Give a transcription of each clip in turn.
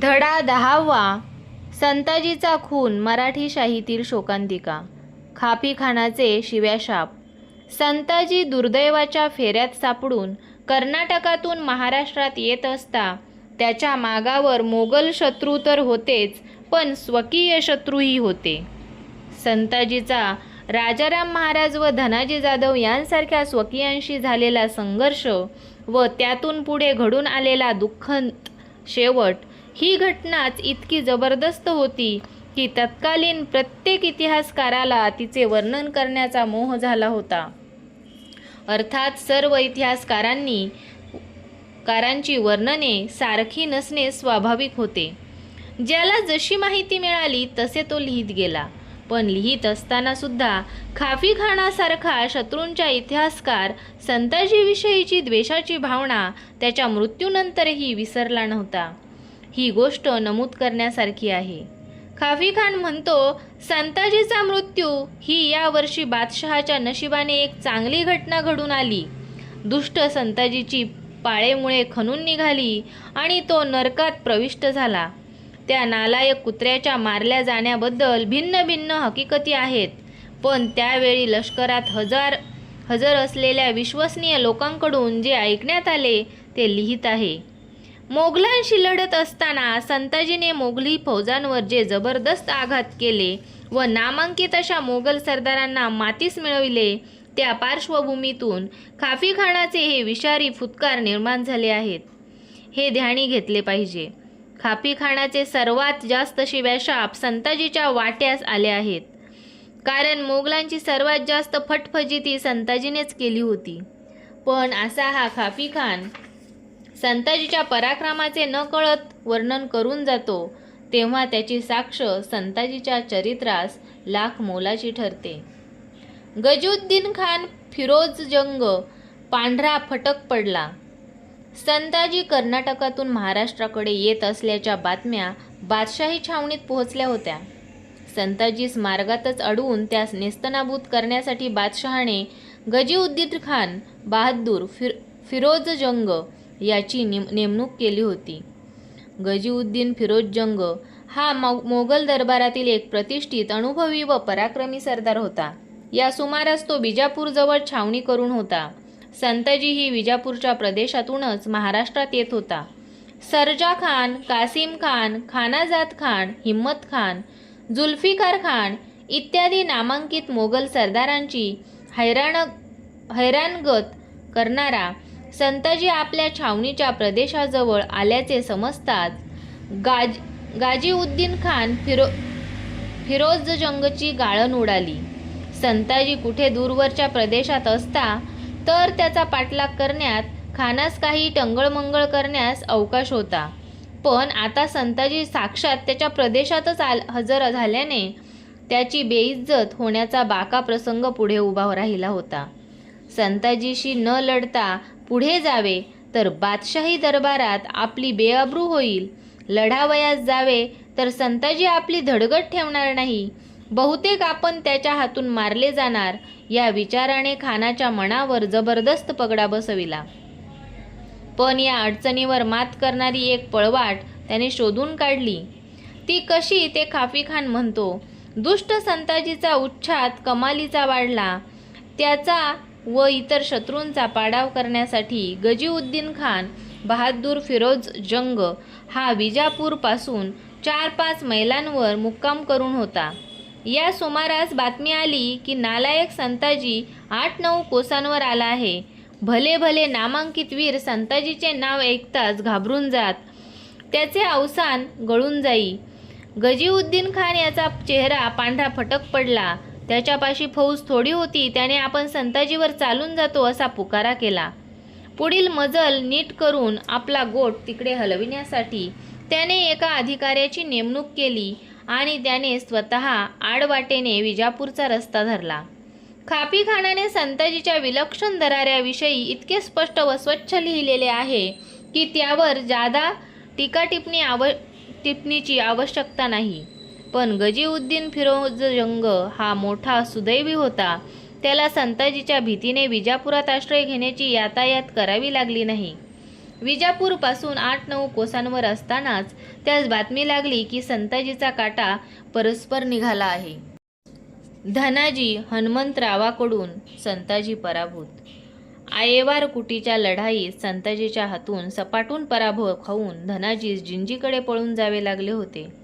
धडा दहावा. संताजीचा खून मराठी शाहीतील शोकांतिका. खापीखानाचे शिव्याशाप संताजी दुर्दैवाच्या फेऱ्यात सापडून कर्नाटकातून महाराष्ट्रात येत असता त्याच्या मागावर मोगल शत्रू तर होतेच पण स्वकीय शत्रूही होते. संताजीचा राजाराम महाराज व धनाजी जाधव यांसारख्या स्वकीयांशी झालेला संघर्ष व त्यातून पुढे घडून आलेला दुःखंत शेवट ही घटनाच इतकी जबरदस्त होती की तत्कालीन प्रत्येक इतिहासकाराला तिचे वर्णन करण्याचा मोह झाला होता. अर्थात सर्व इतिहासकारांनी कारांची वर्णने सारखी नसणे स्वाभाविक होते. ज्याला जशी माहिती मिळाली तसे तो लिहित गेला. पण लिहित असताना सुद्धा खाफीखानासारखा शत्रूंच्या इतिहासकार संताजीविषयीची द्वेषाची भावना त्याच्या मृत्यूनंतरही विसरला नव्हता. ही गोष्ट नमूद करण्यासारखी आहे. खाफी खान म्हणतो संताजीचा मृत्यू ही यावर्षी बादशहाच्या नशिबाने एक चांगली घटना घडून आली. दुष्ट संताजीची पाळेमुळे खणून निघाली आणि तो नरकात प्रविष्ट झाला. त्या नालायक कुत्र्याच्या मारल्या जाण्याबद्दल भिन्न भिन्न हकीकती आहेत पण त्यावेळी लष्करात हजार हजर असलेल्या विश्वसनीय लोकांकडून जे ऐकण्यात आले ते लिहित आहे. मोगलांशी लढत असताना संताजीने मोगली फौजांवर जे जबरदस्त आघात केले व नामांकित अशा मोगल सरदारांना मातीस मिळविले त्या पार्श्वभूमीतून खाफीखानाचे हे विषारी फुतकार निर्माण झाले आहेत. हे ध्यानी घेतले पाहिजे. खाफीखानाचे सर्वात जास्त शिव्याशाप संताजीच्या वाट्यास आले आहेत. कारण मोगलांची सर्वात जास्त फटफजिती संताजीनेच केली होती. पण असा हा खाफीखान संताजीच्या पराक्रमाचे न कळत वर्णन करून जातो तेव्हा त्याची साक्ष संताजीच्या चरित्रास लाख मोलाची ठरते. गजुद्दीन खान फिरोज जंग पांढरा फटक पडला. संताजी कर्नाटकातून महाराष्ट्राकडे येत असल्याच्या बातम्या बादशाही छावणीत पोहोचल्या होत्या. संताजीस मार्गातच अडवून त्यास नेस्तनाबूत करण्यासाठी बादशहाने गजीउद्दीन खान बहादूर फिर फिरोज जंग याची नेम नेमणूक केली होती. गजीउद्दीन फिरोज जंग हा मो मोगल दरबारातील एक प्रतिष्ठित अनुभवी व पराक्रमी सरदार होता. या सुमारास तो बिजापूरजवळ छावणी करून होता. संतजी ही विजापूरच्या प्रदेशातूनच महाराष्ट्रात येत होता. सरजा खान कासिम खान खानाजाद खान हिम्मत खान जुल्फिकार खान इत्यादी नामांकित मोगल सरदारांची हैराण हैराणगत करणारा संताजी आपल्या छावणीच्या प्रदेशाजवळ आल्याचे समजताच गाज गाजीउद्दीन खान फिरो फिरोज जंगची गाळण उडाली. संताजी कुठे दूरवरच्या प्रदेशात असता तर त्याचा पाठलाग करण्यात खानास काही टंगळमंगळ करण्यास अवकाश होता. पण आता संताजी साक्षात त्याच्या प्रदेशातच आल हजर झाल्याने त्याची बेइज्जत होण्याचा बाका प्रसंग पुढे उभा राहिला होता. संताजीशी न लढता पुढे जावे तर बादशाही दरबारात आपली बेअब्रू होईल. लढावयास जावे तर संताजी आपली धडगड ठेवणार नाही. बहुतेक आपण त्याच्या हातून मारले जाणार या विचाराने खानाच्या मनावर जबरदस्त पगडा बसविला. पण या अडचणीवर मात करणारी एक पळवाट त्याने शोधून काढली. ती कशी ते खाफीखान म्हणतो. दुष्ट संताजीचा उच्छाद कमालीचा वाढला. त्याचा व इतर शत्रूंचा पाडाव करण्यासाठी गजीउद्दीन खान बहादूर फिरोज जंग हा विजापूरपासून चार पाच मैलांवर मुक्काम करून होता. या सुमारास बातमी आली की नालायक संताजी आठ नऊ कोसांवर आला आहे. भले भले नामांकित वीर संताजीचे नाव ऐकताच घाबरून जात त्याचे अवसान गळून जाई. गजीउद्दीन खान याचा चेहरा पांढरा फटक पडला. त्याच्यापाशी फौज थोडी होती त्याने आपण संताजीवर चालून जातो असा पुकारा केला. पुढील मजल नीट करून आपला गोट तिकडे हलविण्यासाठी त्याने एका अधिकाऱ्याची नेमणूक केली आणि त्याने स्वतः आडवाटेने विजापूरचा रस्ता धरला. खापीखानाने संताजीच्या विलक्षण दराऱ्याविषयी इतके स्पष्ट व स्वच्छ लिहिलेले आहे की त्यावर जादा टीका टिप्पणी आव टिप्पणीची आवश्यकता नाही. पण गजीउद्दीन फिरोज जंग हा मोठा सुदैवी होता. त्याला संताजीच्या भीतीने विजापुरात आश्रय घेण्याची यातायात करावी लागली नाही. विजापूरपासून आठ नऊ कोसांवर असतानाच त्यास बातमी लागली की संताजीचा काटा परस्पर निघाला आहे. धनाजी हनुमंतरावाकडून संताजी पराभूत. आयेवार कुटीच्या लढाईत संताजीच्या हातून सपाटून पराभव खाऊन धनाजीस जिंजीकडे पळून जावे लागले होते.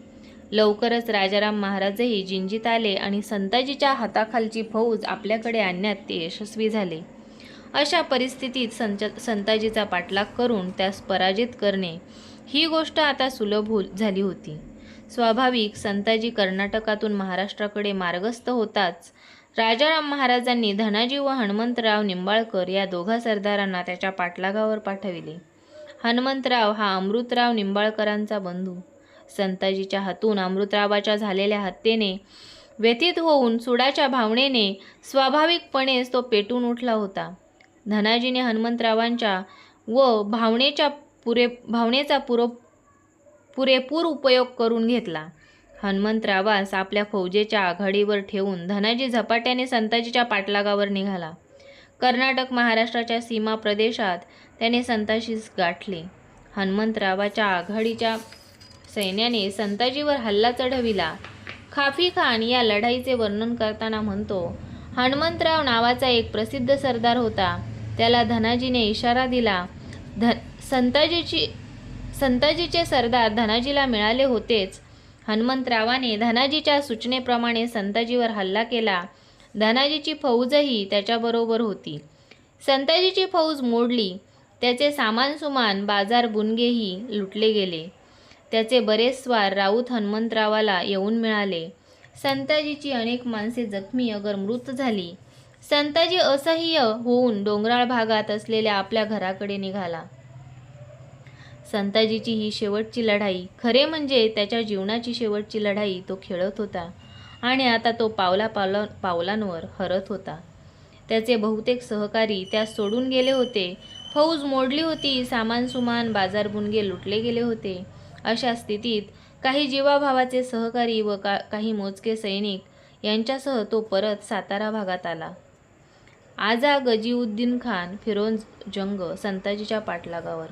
लवकरच राजाराम महाराजही जिंजीत आले आणि संताजीच्या हाताखालची फौज आपल्याकडे आणण्यात ते यशस्वी झाले. अशा परिस्थितीत संच संताजीचा पाठलाग करून त्यास पराजित करणे ही गोष्ट आता सुलभ हो झाली होती. स्वाभाविक संताजी कर्नाटकातून महाराष्ट्राकडे मार्गस्थ होताच राजाराम महाराजांनी धनाजी व हनुमंतराव निंबाळकर या दोघा सरदारांना त्याच्या पाठलागावर पाठविले. हनुमंतराव हा अमृतराव निंबाळकरांचा बंधू. संताजीच्या हातून अमृतरावाच्या झालेल्या हत्येने व्यथित होऊन सुडाच्या भावनेने स्वाभाविकपणेच तो पेटून उठला होता. धनाजीने हनुमंतरावांच्या व भावनेच्या पुरे भावनेचा पुरो पुरेपूर उपयोग करून घेतला. हनुमंतरावास आपल्या फौजेच्या आघाडीवर ठेवून धनाजी झपाट्याने संताजीच्या पाठलागावर निघाला. कर्नाटक महाराष्ट्राच्या सीमा प्रदेशात त्याने संताशीस गाठले. हनुमंतरावाच्या आघाडीच्या सैन्याने संताजीवर हल्ला चढविला. खाफी खान या लढाईचे वर्णन करताना म्हणतो हनुमंतराव नावाचा एक प्रसिद्ध सरदार होता. त्याला धनाजीने इशारा दिला. ध संताजीची संताजीचे सरदार धनाजीला मिळाले होतेच. हनुमंतरावाने धनाजीच्या सूचनेप्रमाणे संताजीवर हल्ला केला. धनाजीची फौजही त्याच्याबरोबर होती. संताजीची फौज मोडली. त्याचे सामान सुमान बाजार बुनगेही लुटले गेले. त्याचे बरेच स्वार राऊत हनुमंतरावाला येऊन मिळाले. संताजीची अनेक माणसे जखमी अगर मृत झाली. संताजी असह्य होऊन डोंगराळ भागात असलेल्या आपल्या घराकडे निघाला. संताजीची ही शेवटची लढाई खरे म्हणजे त्याच्या जीवनाची शेवटची लढाई तो खेळत होता आणि आता तो पावला पावला पावलांवर हरत होता. त्याचे बहुतेक सहकारी त्यास सोडून गेले होते. फौज मोडली होती सामान सुमान बाजार बुनगे लुटले गेले होते. अशा स्थितीत काही जीवाभावाचे सहकारी व का काही मोजके सैनिक यांच्यासह तो परत सातारा भागात आला. आजा गजीउद्दीन खान फिरोज जंग संताजीच्या पाठलागावर.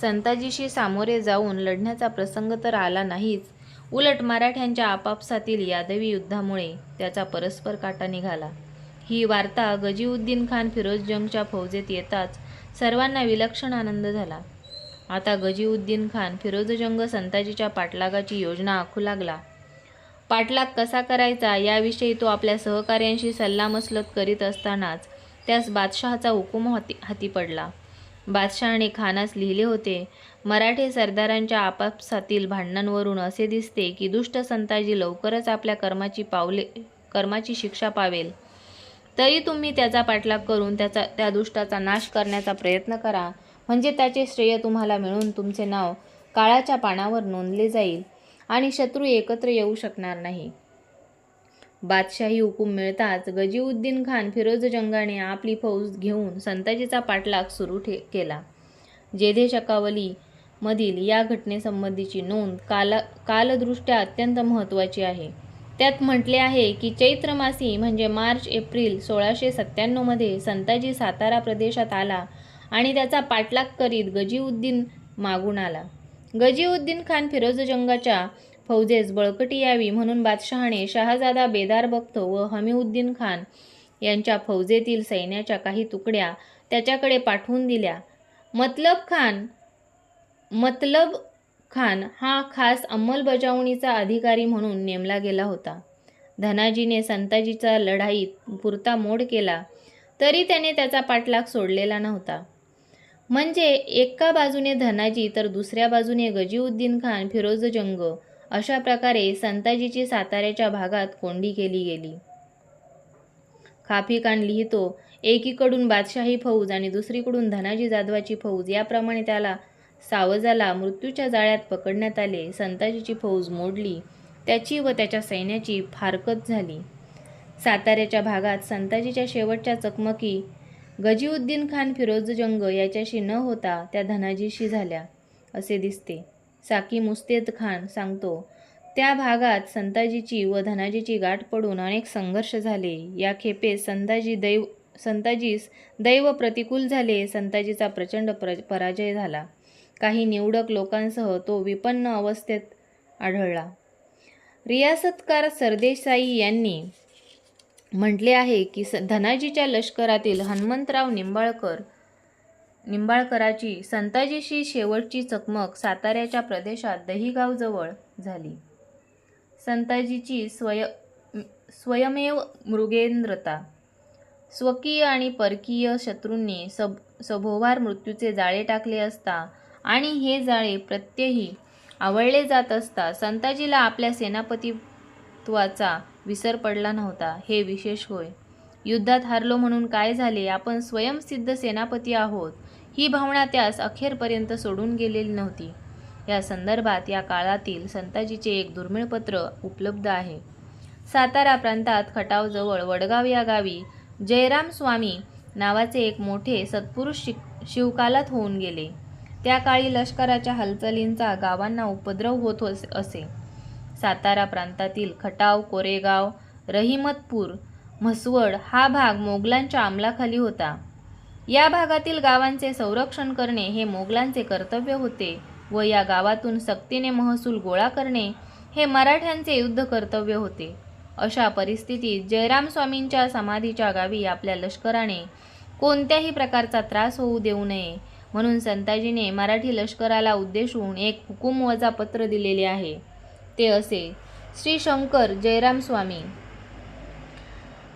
संताजीशी सामोरे जाऊन लढण्याचा प्रसंग तर आला नाहीच उलट मराठ्यांच्या आपापसातील यादवी युद्धामुळे त्याचा परस्पर काटा निघाला. ही वार्ता गजीउद्दीन खान फिरोज जंगच्या फौजेत येताच सर्वांना विलक्षण आनंद झाला. आता गजीउद्दीन खान फिरोजजंग संताजीच्या पाठलागाची योजना आखू लागला. पाठलाग कसा करायचा याविषयी तो आपल्या सहकाऱ्यांशी सल्लामसलत करीत असतानाच त्यास बादशहाचा हुकूम हाती हाती पडला. बादशहाने खानास लिहिले होते मराठी सरदारांच्या आपापसातील भांडणांवरून असे दिसते की दुष्ट संताजी लवकरच आपल्या कर्माची पावले कर्माची शिक्षा पावेल. तरी तुम्ही त्याचा पाठलाग करून त्याचा त्या दुष्टाचा नाश करण्याचा प्रयत्न करा. म्हणजे त्याचे श्रेय तुम्हाला मिळून तुमचे नाव काळाच्या पानावर नोंदले जाईल आणि शत्रू एकत्र येऊ शकणार नाही. बादशाही हुकूम मिळताच गजीउद्दीन खान फिरोज जंगाने आपली फौज घेऊन संताजीचा पाठलाग सुरू ठे केला. जेधे शकावली मधील या घटनेसंबंधीची नोंद काल कालदृष्ट्या अत्यंत महत्त्वाची आहे. त्यात म्हटले आहे की चैत्र मासी म्हणजे मार्च एप्रिल सोळाशे सत्त्याण्णवमध्ये संताजी सातारा प्रदेशात आला आणि त्याचा पाठलाग करीत गजीउद्दीन मागून आला. गजीउद्दीन खान फिरोजजंगाच्या फौजेस बळकटी यावी म्हणून बादशहाने शहाजादा बेदार बख्त व हमीउद्दीन खान यांच्या फौजेतील सैन्याच्या काही तुकड्या त्याच्याकडे पाठवून दिल्या. मतलब खान मतलब खान हा खास अंमलबजावणीचा अधिकारी म्हणून नेमला गेला होता. धनाजीने संताजीचा लढाईत पुरता मोड केला तरी त्याने त्याचा पाठलाग सोडलेला नव्हता. म्हणजे एका बाजूने धनाजी तर दुसऱ्या बाजूने गजीउद्दीन खान फिरोज जंग. अशा प्रकारे संताजीची साताऱ्याच्या भागात कोंडी केली गेली. खाफी खान लिहितो एकीकडून बादशाही फौज आणि दुसरीकडून धनाजी जाधवाची फौज याप्रमाणे त्याला सावजाला मृत्यूच्या जाळ्यात पकडण्यात आले संताजीची फौज मोडली त्याची व त्याच्या सैन्याची फारकत झाली. साताऱ्याच्या भागात संताजीच्या शेवटच्या चकमकी गजीउद्दीन खान फिरोज जंग याच्याशी न होता त्या धनाजीशी झाल्या असे दिसते. साकी मुस्तेद खान सांगतो त्या भागात संताजीची व धनाजीची गाठ पडून अनेक संघर्ष झाले. या खेपेस संताजी दैव संताजीस दैव प्रतिकूल झाले. संताजीचा प्रचंड प्र पराजय झाला. काही निवडक लोकांसह तो विपन्न अवस्थेत आढळला. रियासतकार सरदेसाई यांनी म्हटले आहे की स धनाजीच्या लष्करातील हनुमंतराव निंबाळकर निंबाळकराची संताजीशी शेवटची चकमक साताऱ्याच्या प्रदेशात दहिगावजवळ झाली. संताजीची स्वय स्वयमेव मृगेंद्रता. स्वकीय आणि परकीय शत्रूंनी सब सभोवार मृत्यूचे जाळे टाकले असता आणि हे जाळे प्रत्यही आवळले जात असता संताजीला आपल्या सेनापतित्वाचा विसर पडला नव्हता. हे विशेष होय. युद्धात हारलो म्हणून काय झाले? आपण स्वयंसिद्ध सेनापती आहोत. ही भावना त्यास अखेरपर्यंत सोडून गेलेली नव्हती. या संदर्भात या काळातील संताजीचे एक दुर्मिळ पत्र उपलब्ध आहे. सातारा प्रांतात खटावजवळ वडगाव या गावी जयराम स्वामी नावाचे एक मोठे सत्पुरुष शिक शिवकालात होऊन गेले. त्या काळी लष्कराच्या हालचालींचा गावांना उपद्रव होत होस- असे. सातारा प्रांतातील खटाव कोरेगाव रहिमतपूर म्हसवड हा भाग मोगलांच्या अंमलाखाली होता. या भागातील गावांचे संरक्षण करणे हे मोगलांचे कर्तव्य होते व या गावातून सक्तीने महसूल गोळा करणे हे मराठ्यांचे युद्ध कर्तव्य होते. अशा परिस्थितीत जयराम स्वामींच्या समाधीच्या गावी आपल्या लष्कराने कोणत्याही प्रकारचा त्रास होऊ देऊ नये म्हणून संताजीने मराठी लष्कराला उद्देशून एक हुकूमवजा पत्र दिलेले आहे. ते असे. श्री शंकर जयराम स्वामी.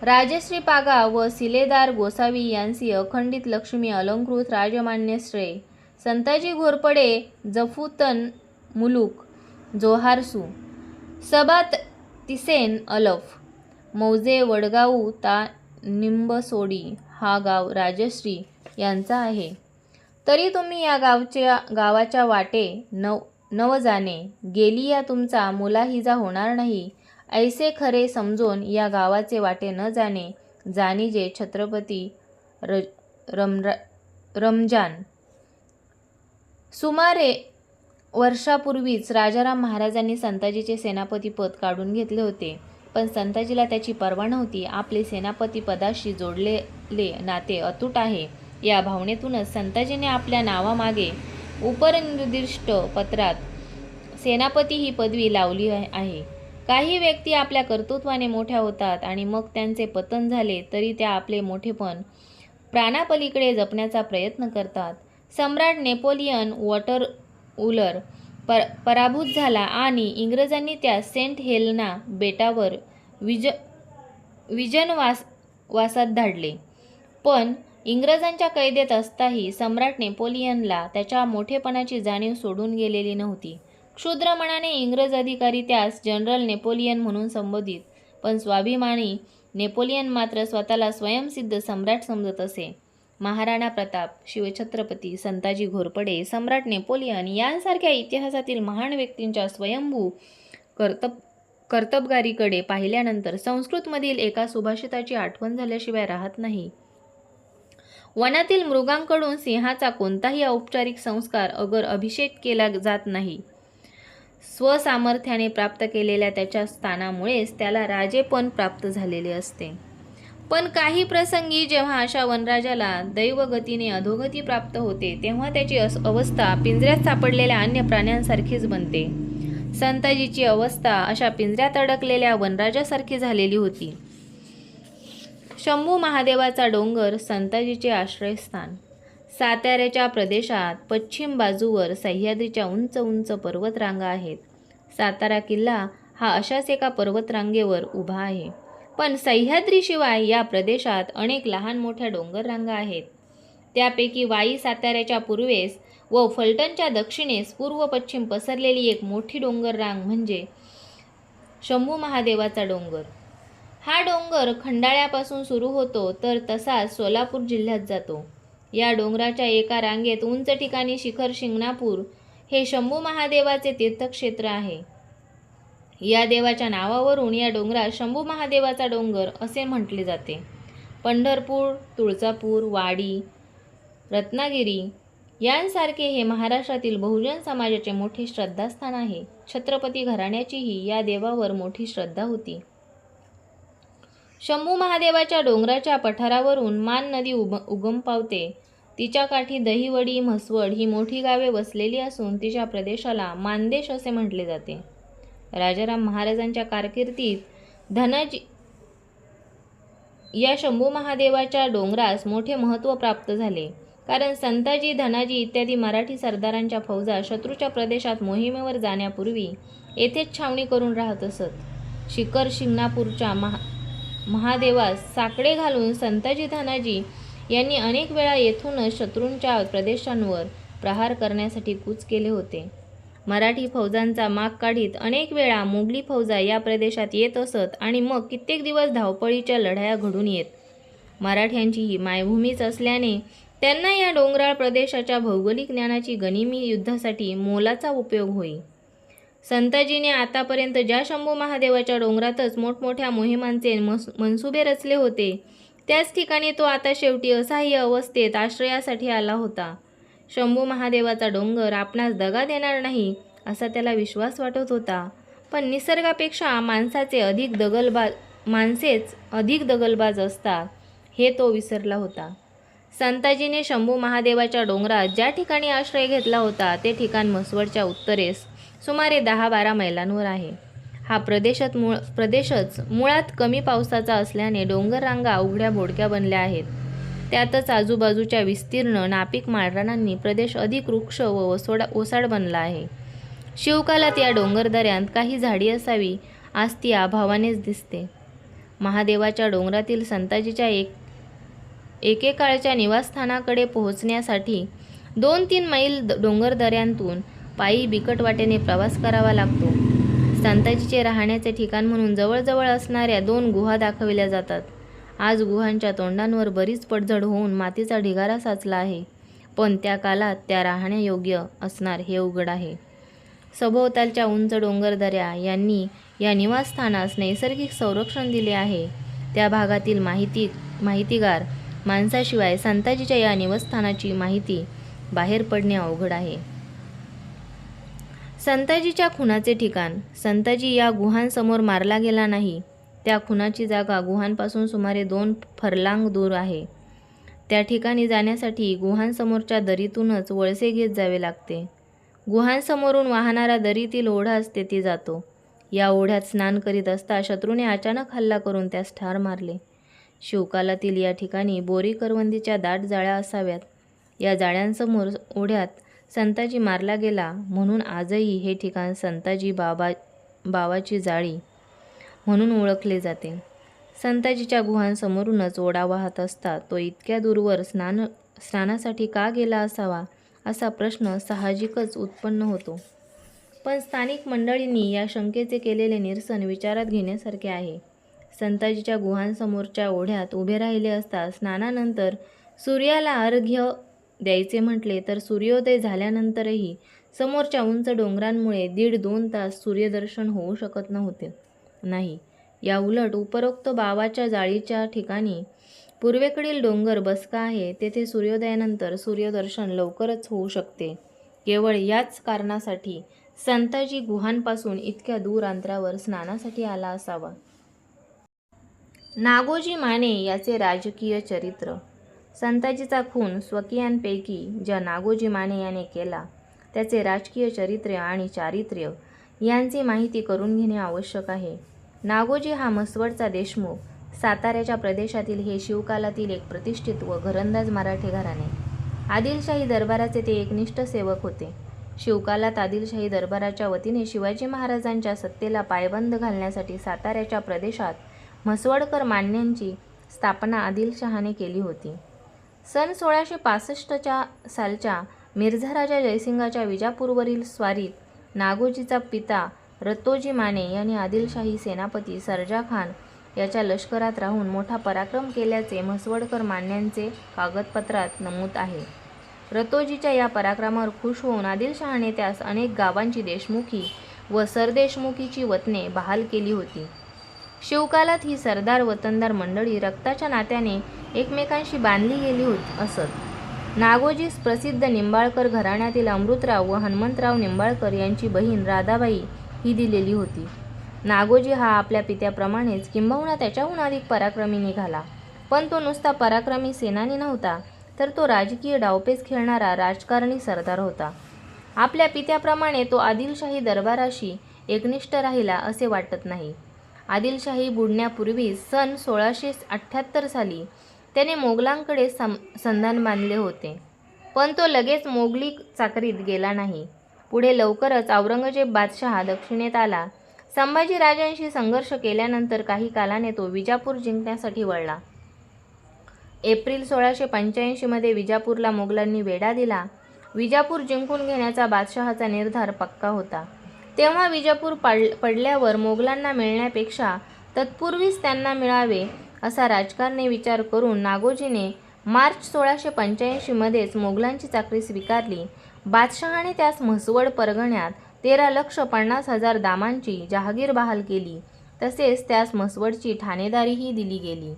राजश्री पागा व सिलेदार गोसावी यांची अखंडित लक्ष्मी अलंकृत राजमान्य श्रेय. संताजी घोरपडे जफुतन मुलूक जोहारसू. सबात तिसेन अलफ. मौजे वडगाऊ ता निंबसोडी हा गाव राजश्री यांचा आहे. तरी तुम्ही या गावच्या गावाच्या वाटे नऊ नव जाणे गेली या तुमचा मुलाहिजा होणार नाही. ऐसे खरे समजून या गावाचे वाटे न जाणे जाणीजे छत्रपती र रमरा रमजान. सुमारे वर्षापूर्वीच राजाराम महाराजांनी संताजीचे सेनापतीपद काढून घेतले होते. पण संताजीला त्याची पर्वा नव्हती. आपले सेनापती पदाशी जोडलेले नाते अतूट आहे. या भावनेतूनच संताजीने आपल्या नावामागे उपनिर्दिष्ट पत्रात सेनापती ही पदवी लावली आहे आहे. काही व्यक्ती आपल्या कर्तृत्वाने मोठ्या होतात आणि मग त्यांचे पतन झाले तरी त्या आपले मोठेपण प्राणापलीकडे जपण्याचा प्रयत्न करतात सम्राट नेपोलियन वॉटर उलर पर पराभूत झाला आणि इंग्रजांनी त्या सेंट हेलना बेटावर विज विजनवास वासात धाडले पण इंग्रजांच्या कैदेत असताही सम्राट नेपोलियनला त्याच्या मोठेपणाची जाणीव सोडून गेलेली नव्हती. क्षुद्र मनाने इंग्रज अधिकारी त्यास जनरल नेपोलियन म्हणून संबोधित पण स्वाभिमानी नेपोलियन मात्र स्वतःला स्वयंसिद्ध सम्राट समजत असे. महाराणा प्रताप शिवछत्रपती संताजी घोरपडे सम्राट नेपोलियन यांसारख्या इतिहासातील महान व्यक्तींच्या स्वयंभू कर्तब कर्तबगारीकडे पाहिल्यानंतर संस्कृतमधील एका सुभाषिताची आठवण झाल्याशिवाय राहत नाही. वनातील मृगांकडून सिंहाचा कोणताही औपचारिक संस्कार अगर अभिषेक केला जात नाही. स्वसामर्थ्याने प्राप्त केलेल्या त्याच्या स्थानामुळेच त्याला राजेपण प्राप्त झालेले असते. पण काही प्रसंगी जेव्हा अशा वनराजाला दैवगतीने अधोगती प्राप्त होते तेव्हा त्याची अवस्था पिंजऱ्यात सापडलेल्या अन्य प्राण्यांसारखीच बनते. संताजीची अवस्था अशा पिंजऱ्यात अडकलेल्या वनराजासारखी झालेली होती. शंभू महादेवाचा डोंगर संताजीचे आश्रयस्थान. साताऱ्याच्या प्रदेशात पश्चिम बाजूवर सह्याद्रीच्या उंच उंच पर्वतरांगा आहेत. सातारा किल्ला हा अशाच एका पर्वतरांगेवर उभा आहे. पण सह्याद्रीशिवाय या प्रदेशात अनेक लहान मोठ्या डोंगररांगा आहेत. त्यापैकी वाई साताऱ्याच्या पूर्वेस व फलटणच्या दक्षिणेस पूर्व पश्चिम पसरलेली एक मोठी डोंगर रांग म्हणजे शंभू महादेवाचा डोंगर. हा डोंगर खंडाळ्यापासून सुरू होतो तर तसाच सोलापूर जिल्ह्यात जातो. या डोंगराच्या एका रांगेत उंच ठिकाणी शिखर शिंगणापूर हे शंभू महादेवाचे तीर्थक्षेत्र आहे. या देवाच्या नावावरून या डोंगरात शंभू महादेवाचा डोंगर असे म्हटले जाते. पंढरपूर तुळजापूर वाडी रत्नागिरी यांसारखे हे महाराष्ट्रातील बहुजन समाजाचे मोठे श्रद्धास्थान आहे. छत्रपती घराण्याचीही या देवावर मोठी श्रद्धा होती. शंभू महादेवाच्या डोंगराच्या पठारावरून मान नदी उब उगम पावते. तिच्या काठी दहिवडी म्हसवड ही मोठी गावे वसलेली असून तिच्या प्रदेशाला मानदेश असे म्हटले जाते. राजाराम महाराजांच्या कारकिर्दीत धनाजी या शंभू महादेवाच्या डोंगरास मोठे महत्त्व प्राप्त झाले. कारण संताजी धनाजी इत्यादी मराठी सरदारांच्या फौजा शत्रूच्या प्रदेशात मोहिमेवर जाण्यापूर्वी येथेच छावणी करून राहत असत. शिखर शिंगणापूरच्या महा महादेवास साकडे घालून संताजी धनाजी यांनी अनेक वेळा येथूनच शत्रूंच्या प्रदेशांवर प्रहार करण्यासाठी कूच केले होते. मराठी फौजांचा माग काढीत अनेक वेळा मोगली फौजा या प्रदेशात येत असत आणि मग कित्येक दिवस धावपळीच्या लढाया घडून येत. मराठ्यांची ही मायभूमीच असल्याने त्यांना या डोंगराळ प्रदेशाच्या भौगोलिक ज्ञानाची गनिमी युद्धासाठी मोलाचा उपयोग होई. संताजीने आतापर्यंत ज्या शंभू महादेवाच्या डोंगरातच मोठमोठ्या मोहिमांचे मस मनसुबे रचले होते त्याच ठिकाणी तो आता शेवटी असह्य अवस्थेत आश्रयासाठी आला होता. शंभू महादेवाचा डोंगर आपणास दगा देणार नाही असा त्याला विश्वास वाटत होता. पण निसर्गापेक्षा माणसाचे अधिक दगलबाज माणसेच अधिक दगलबाज असतात हे तो विसरला होता. संताजीने शंभू महादेवाच्या डोंगरात ज्या ठिकाणी आश्रय घेतला होता ते ठिकाण म्हसवडच्या उत्तरेस सुमारे दहा बारा मैलांवर आहे. हा प्रदेशात मूळ प्रदेशच मुळात कमी पावसाचा असल्याने डोंगर रांगा उघड्या बोडक्या बनल्या आहेत. त्यातच आजूबाजूच्या विस्तीर्ण नापीक माळरानांनी प्रदेश अधिक वृक्ष व ओसोडा ओसाड बनला आहे. शिवकालात या डोंगरदऱ्यांत काही झाडी असावी आज ती अभावानेच दिसते. महादेवाच्या डोंगरातील संताजीच्या एक एकेकाळच्या निवासस्थानाकडे पोहोचण्यासाठी दोन तीन मैल डोंगरदऱ्यांतून पायी बिकट वाटेने प्रवास करावा लागतो. संताजीचे राहण्याचे ठिकाण म्हणून जवळजवळ असणाऱ्या दोन गुहा दाखविल्या जातात. आज गुहांच्या तोंडांवर बरीच पडझड होऊन मातीचा ढिगारा साचला आहे. पण त्या काळात त्या राहण्यायोग्य असणार हे उघड आहे. सभोवतालच्या उंच डोंगरदऱ्या यांनी या निवासस्थानास नैसर्गिक संरक्षण दिले आहे. त्या भागातील माहिती माहितीगार माणसाशिवाय संताजीच्या या निवासस्थानाची माहिती बाहेर पडणे अवघड आहे. संताजीच्या खुनाचे ठिकाण. संताजी या गुहांसमोर मारला गेला नाही. त्या खुनाची जागा गुहांपासून सुमारे दोन फरलांग दूर आहे. त्या ठिकाणी जाण्यासाठी गुहांसमोरच्या दरीतूनच वळसे घेत जावे लागते. गुहांसमोरून वाहणारा दरीतील ओढाच तेथे जातो. या ओढ्यात स्नान करीत असता शत्रूने अचानक हल्ला करून त्यास ठार मारले. शिवकालातील या ठिकाणी बोरी करवंदीच्या दाट जाळ्या असाव्यात. या जाळ्यांसमोर ओढ्यात संताजी मारला गेला म्हणून आजही हे ठिकाण संताजी बाबा बावाची जाळी म्हणून ओळखले जाते. संताजीच्या गुहांसमोरूनच ओढा वाहत असता तो इतक्या दूरवर स्नान स्नानासाठी का गेला असावा असा प्रश्न साहजिकच उत्पन्न होतो. पण स्थानिक मंडळींनी या शंकेचे केलेले निरसन विचारात घेण्यासारखे आहे. संताजीच्या गुहांसमोरच्या ओढ्यात उभे राहिले असता स्नानानंतर सूर्याला अर्घ्य द्यायचे म्हटले तर सूर्योदय झाल्यानंतरही समोरच्या उंच डोंगरांमुळे दीड दोन तास सूर्यदर्शन होऊ शकत नव्हते. नाही या उलट उपरोक्त बावाच्या जाळीच्या ठिकाणी पूर्वेकडील डोंगर बसका आहे तेथे सूर्योदयानंतर सूर्यदर्शन लवकरच होऊ शकते. केवळ याच कारणासाठी संताजी गुहांपासून इतक्या दूर अंतरावर स्नानासाठी आला असावा. नागोजी माने याचे राजकीय चरित्र संताजीचा खून स्वकीयांपैकी ज्या नागोजी माने याने केला त्याचे राजकीय चरित्र आणि चारित्र्य यांची माहिती करून घेणे आवश्यक आहे. नागोजी हा म्हसवडचा देशमुख. साताऱ्याच्या प्रदेशातील हे शिवकालातील एक प्रतिष्ठित व घरंदाज मराठी घराणे आदिलशाही दरबाराचे ते एकनिष्ठ सेवक होते. शिवकालात आदिलशाही दरबाराच्या वतीने शिवाजी महाराजांच्या सत्तेला पायबंद घालण्यासाठी साताऱ्याच्या प्रदेशात म्हसवडकर मान्यांची स्थापना आदिलशहाने केली होती. सन सोळाशे पासष्टच्या सालच्या मिर्झा राजा जयसिंगाच्या विजापूरवरील स्वारीत नागोजीचा पिता रतोजी माने यांनी आदिलशाही सेनापती सरजा खान याच्या लष्करात राहून मोठा पराक्रम केल्याचे म्हसवडकर मान्यांचे कागदपत्रात नमूद आहे. रतोजीच्या या पराक्रमावर खुश होऊन आदिलशहाने त्यास अनेक गावांची देशमुखी व सरदेशमुखीची वतने बहाल केली होती. शिवकालात ही सरदार वतनदार मंडळी रक्ताच्या नात्याने एकमेकांशी बांधली गेली होती असत नागोजीस प्रसिद्ध निंबाळकर घराण्यातील अमृतराव व हनुमंतराव निंबाळकर यांची बहीण राधाबाई ही दिलेली होती. नागोजी हा आपल्या पित्याप्रमाणेच किंबहुना त्याच्याहून अधिक पराक्रमी निघाला. पण तो नुसता पराक्रमी सेनानी नव्हता तर तो राजकीय डावपेच खेळणारा राजकारणी सरदार होता. आपल्या पित्याप्रमाणे तो आदिलशाही दरबाराशी एकनिष्ठ राहिला असे वाटत नाही. आदिलशाही बुडण्यापूर्वी सन सोळाशे अठ्ठ्याहत्तर साली त्याने मोगलांकडे सं संधान बांधले होते. पण तो लगेच मोगली चाकरीत गेला नाही. पुढे लवकरच औरंगजेब बादशहा दक्षिणेत आला. संभाजीराजांशी संघर्ष केल्यानंतर काही कालाने तो विजापूर जिंकण्यासाठी वळला. एप्रिल सोळाशे पंच्याऐंशीमध्ये विजापूरला मोगलांनी वेढा दिला. विजापूर जिंकून घेण्याचा बादशहाचा निर्धार पक्का होता. तेव्हा विजापूर पड पडल्यावर मोगलांना मिळण्यापेक्षा तत्पूर्वीच त्यांना मिळावे असा राजकारणी विचार करून नागोजीने मार्च सोळाशे पंच्याऐंशीमध्येच मोगलांची चाकरी स्वीकारली. बादशहाने त्यास म्हसवड परगण्यात तेरा लक्ष पन्नास हजार दामांची जहागीर बहाल केली. तसेच त्यास म्हसवडची ठाणेदारीही दिली गेली.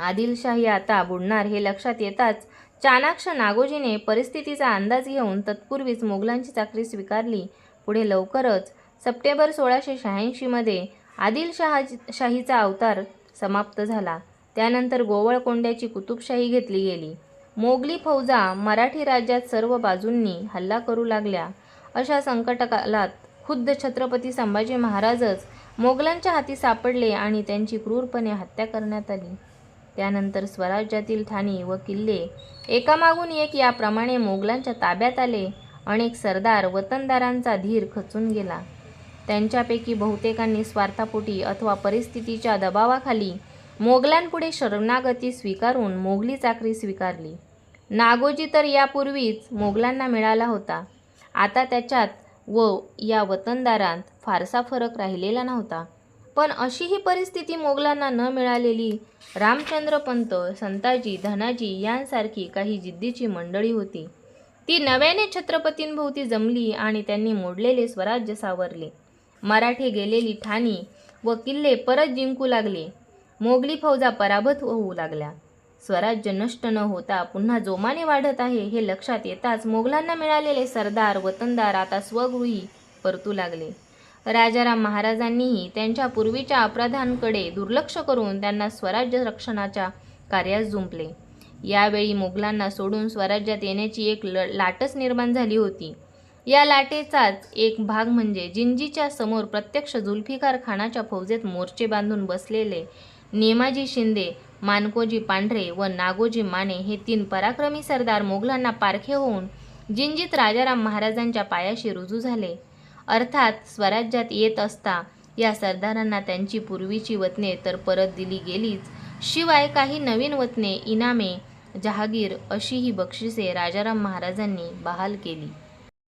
आदिलशाही आता बुडणार हे लक्षात येताच चाणाक्ष नागोजीने परिस्थितीचा अंदाज घेऊन तत्पूर्वीच मोगलांची चाकरी स्वीकारली. पुढे लवकरच सप्टेंबर सोळाशे शहाऐंशीमध्ये आदिलशहा शाहीचा अवतार समाप्त झाला. त्यानंतर गोवळकोंड्याची कुतुबशाही घेतली गेली. मोगली फौजा मराठी राज्यात सर्व बाजूंनी हल्ला करू लागल्या. अशा संकटकालात खुद्द छत्रपती संभाजी महाराजच मोगलांच्या हाती सापडले आणि त्यांची क्रूरपणे हत्या करण्यात आली. त्यानंतर स्वराज्यातील ठाणी व किल्ले एकामागून एक याप्रमाणे मोगलांच्या ताब्यात आले. अनेक सरदार वतनदारांचा धीर खचून गेला. त्यांच्यापैकी बहुतेकांनी स्वार्थापोटी अथवा परिस्थितीच्या दबावाखाली मोगलांपुढे शरणागती स्वीकारून मोगली चाकरी स्वीकारली. नागोजी तर यापूर्वीच मोगलांना मिळाला होता. आता त्याच्यात व या वतनदारांत फारसा फरक राहिलेला नव्हता. पण अशी ही परिस्थिती मोगलांना न मिळालेली रामचंद्र पंत संताजी धनाजी यांसारखी काही जिद्दीची मंडळी होती. ती नव्याने छत्रपतींभोवती जमली आणि त्यांनी मोडलेले स्वराज्य सावरले. मराठे गेलेली ठाणी व किल्ले परत जिंकू लागले. मोगली फौजा पराभूत होऊ लागल्या. स्वराज्य नष्ट न होता पुन्हा जोमाने वाढत आहे हे लक्षात येताच मोगलांना मिळालेले सरदार वतनदार आता स्वगृही परतू लागले. राजाराम महाराजांनीही त्यांच्या पूर्वीच्या अपराधांकडे दुर्लक्ष करून त्यांना स्वराज्य रक्षणाच्या कार्यात जुंपले. यावेळी मोगलांना सोडून स्वराज्यात येण्याची एक ल लाटच निर्माण झाली होती. या लाटेचाच एक भाग म्हणजे जिंजीच्या समोर प्रत्यक्ष जुल्फिकार खानाच्या फौजेत मोर्चे बांधून बसलेले नेमाजी शिंदे मानकोजी पांढरे व नागोजी माने हे तीन पराक्रमी सरदार मोगलांना पारखे होऊन जिंजीत राजाराम महाराजांच्या पायाशी रुजू झाले. अर्थात स्वराज्यात येत असता या सरदारांना त्यांची पूर्वीची वतने तर परत दिली गेलीच. शिवाय काही नवीन वतने इनामे जहागीर अशी ही बक्षिसे राजाराम महाराजांनी बहाल केली.